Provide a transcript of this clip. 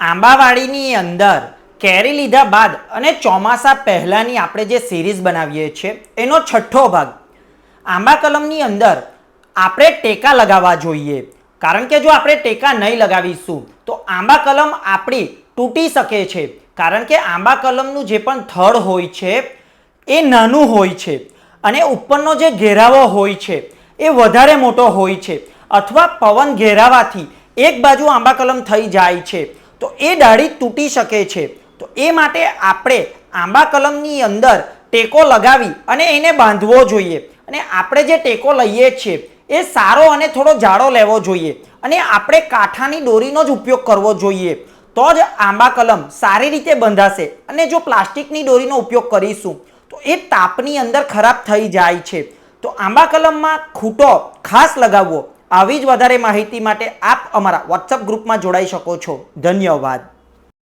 આંબાવાડીની અંદર કેરી લીધા બાદ અને ચોમાસા પહેલાંની આપણે જે સિરીઝ બનાવીએ છીએ, એનો છઠ્ઠો ભાગ. આંબા કલમની અંદર આપણે ટેકા લગાવવા જોઈએ. કારણ કે જો આપણે ટેકા નહીં લગાવીશું, તો આંબા કલમ આપણી તૂટી શકે છે. કારણ કે આંબા કલમનું જે પણ થડ હોય છે, એ નાનું હોય છે. અને ઉપરનો જે ઘેરાવો હોય છે, એ વધારે મોટો હોય છે. અથવા પવન ઘેરાવાથી એક બાજુ આંબા કલમ થઈ જાય છે. તો એ ડાળી તૂટી શકે છે. તો એ માટે આપણે આંબા કલમની અંદર ટેકો લગાવી અને એને બાંધવો જોઈએ. અને આપણે જે ટેકો લઈએ છીએ, એ સારો અને થોડો જાડો લેવો જોઈએ. અને આપણે કાંઠાની દોરીનો જ ઉપયોગ કરવો જોઈએ. તો જ આંબા કલમ સારી રીતે બંધાશે અને જો પ્લાસ્ટિકની દોરીનો ઉપયોગ કરીશું, તો એ તાપની અંદર ખરાબ થઈ જાય છે. તો આંબા કલમમાં ખૂટો ખાસ લગાવવો. આવી જ વધારે માહિતી માટે આપ અમારા વોટ્સઅપ ગ્રુપમાં જોડાઈ શકો છો. ધન્યવાદ.